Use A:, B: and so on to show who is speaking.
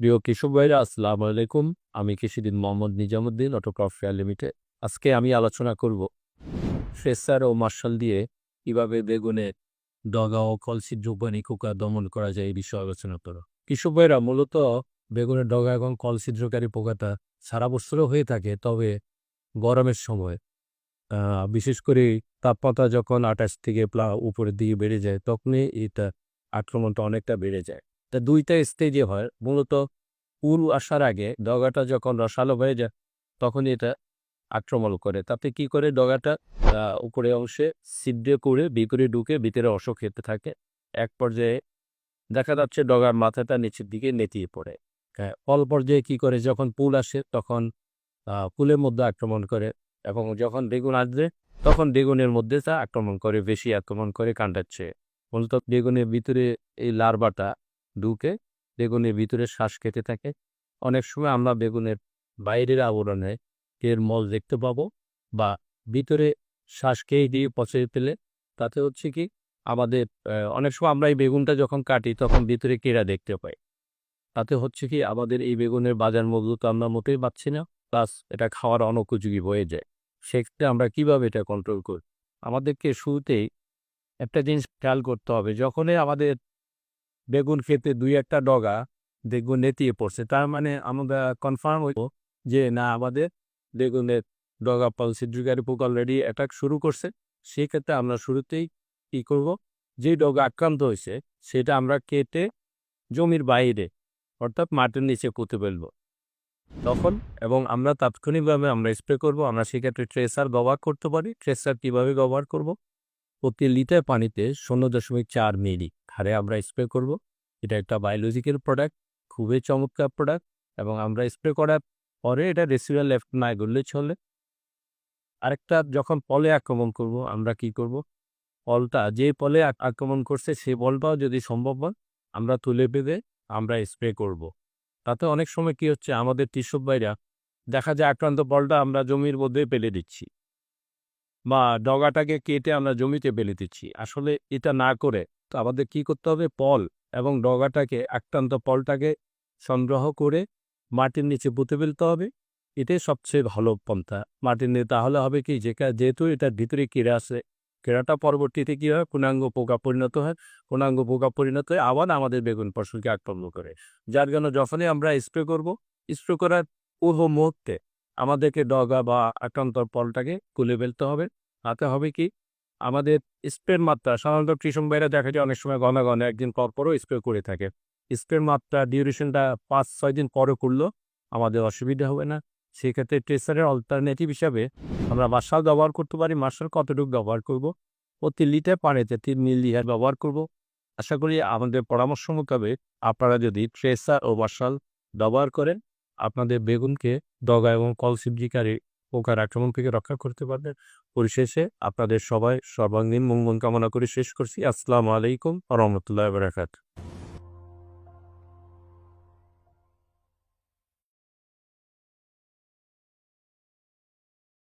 A: প্রিয় কৃষক ভাইরা, আসসালাম আলাইকুম। আমি কৃষিদিন Mohammad Nizamuddin Autocrop fair limited. আজকে আমি আলোচনা করব ফ্রেসার ও মার্শাল দিয়ে কীভাবে বেগুনের ডগা ও কলসি যোগবানি কুকা দমন করা যায় এই বিষয়ে আলোচনা করো কৃষক ভাইরা, মূলত বেগুনের ডগা এবং কলছিদ্রকারী পোকাটা সারা বছরও হয়ে থাকে, তবে গরমের সময় বিশেষ করে তাপমাত্রা যখন আঠাশ থেকে প্লা উপরের দিকে বেড়ে যায়, তখনই এটা আক্রমণটা অনেকটা বেড়ে যায়। তা দুইটা স্টেজে হয়। মূলত ফুল আসার আগে ডগাটা যখন রসালো হয়ে যায় তখন এটা আক্রমণ করে। তাতে কি করে ডগাটা উপরে অংশে ছিদ্র করে ভিতরে ঢুকে ভিতরে অংশ খেতে থাকে এক পর্যায়ে দেখা যাচ্ছে ডগার মাথাটা নিচের দিকে নেতিয়ে পড়ে। হ্যাঁ, ফল পর্যায়ে কি করে যখন পুল আসে তখন পুলের মধ্যে আক্রমণ করে এবং যখন বেগুন আসবে তখন বেগুনের মধ্যে তা আক্রমণ করে বেশি আক্রমণ করে কাণ্ডাচ্ছে মূলত বেগুনের ভিতরে এই লার্ভাটা ঢুকে বেগুনের ভিতরে শ্বাস খেতে থাকে। অনেক সময় আমরা বেগুনের বাইরের আবরণে এর মল দেখতে পাবো বা ভিতরে শ্বাস খেয়ে দিয়ে পচে ফেলে। তাতে হচ্ছে কি আমাদের অনেক সময় আমরা এই বেগুনটা যখন কাটি তখন ভিতরে কেরা দেখতে পাই। তাতে হচ্ছে কি আমাদের এই বেগুনের বাজার মূল্য তো আমরা মোটেই পাচ্ছি না, প্লাস এটা খাওয়ার অনুপযোগী হয়ে যায়। সেক্ষেত্রে আমরা কীভাবে এটা কন্ট্রোল করি? আমাদেরকে শুরুতেই একটা জিনিস খেয়াল করতে হবে, যখনই আমাদের বেগুন খেতে দুই একটা ডগা বেগুন নেতিয়ে পড়ছে। তার মানে আমরা কনফার্ম হইব যে না, আমাদের বেগুনের ডগা পাল সিদ্রিকারি পোক অলরেডি অ্যাটাক শুরু করছে। সেই ক্ষেত্রে আমরা শুরুতেই কি করব? যে ডগা আক্রান্ত হয়েছে, সেটা আমরা কেটে জমির বাইরে, অর্থাৎ মাটির নিচে পুঁতে ফেলব। তখন এবং আমরা তাৎক্ষণিকভাবে আমরা স্প্রে করব, আমরা সেক্ষেত্রে ট্রেসার ব্যবহার করতে পারি। ট্রেসার কীভাবে ব্যবহার করব? প্রতি লিটার পানিতে শূন্য দশমিক চার মিলি হারে আমরা স্প্রে করব। এটা একটা বায়োলজিক্যাল প্রোডাক্ট খুবই চমৎকার প্রোডাক্ট এবং আমরা স্প্রে করার পরে এটা রেসিডুয়াল লেফট না করলে চলে। আরেকটা যখন পলে আক্রমণ করব, আমরা কি করব? পলটা যে পলে আক্রমণ করছে সেই বলটাও যদি সম্ভব হয়, আমরা তুলে বেঁধে আমরা স্প্রে করব। তাতে অনেক সময় কি হচ্ছে, আমাদের কৃষক ভাইরা দেখা যায় আক্রান্ত বলটা আমরা জমির মধ্যে পেলে দিচ্ছি। বা ডগাটাকে কেটে আমরা জমিতে বেলে দিচ্ছি। আসলে এটা না করে তো আমাদের কি করতে হবে? পল এবং ডগাটাকে, আক্রান্ত পলটাকে সংগ্রহ করে মাটির নিচে পুঁতে ফেলতে হবে। এটাই সবচেয়ে ভালো পন্থা। মাটির নিচে, তাহলে হবে কি? যেটা যেহেতু এটার ভিতরে কেড়ে আসে কেরাটা পরবর্তীতে কি হয়? পূর্ণাঙ্গ পোকা পরিণত হয়। পূর্ণাঙ্গ পোকা পরিণত হয়ে আবার আমাদের বেগুন ফসলকে আক্রমণ করে। যার জন্য যখনই আমরা স্প্রে করব স্প্রে করার পূর্ব মুহূর্তে আমাদেরকে ডগা বা আক্রান্ত ফলটাকে তুলে ফেলতে হবে। তাতে হবে কি? আমাদের স্প্রের মাত্রা, সাধারণত কৃষক ভাইরা দেখা যায় অনেক সময় ঘন ঘন একদিন পর পরও স্প্রে করে থাকে। স্প্রের মাত্রা ডিউরেশনটা পাঁচ, ছয় দিন পরে করলেও আমাদের অসুবিধা হবে না। সেক্ষেত্রে ট্রেসারের অল্টারনেটিভ হিসাবে আমরা মার্শাল ব্যবহার করতে পারি। মার্শাল কতটুকু ব্যবহার করব? প্রতি লিটার পানিতে তিন মিলি ব্যবহার করব। আশা করি আমাদের পরামর্শ মোতাবেক আপনারা যদি ট্রেসার ও মার্শাল ব্যবহার করেন আপনাদের বেগুনকে দগা এবং কলসিবজিকারী পোকার আক্রমণ থেকে রক্ষা করতে পারবেন। পরিশেষে আপনাদের সবাই সর্বাঙ্গীন মঙ্গল কামনা করে শেষ করছি। আসসালামু আলাইকুম রহমতুল্লাহ বারাকাত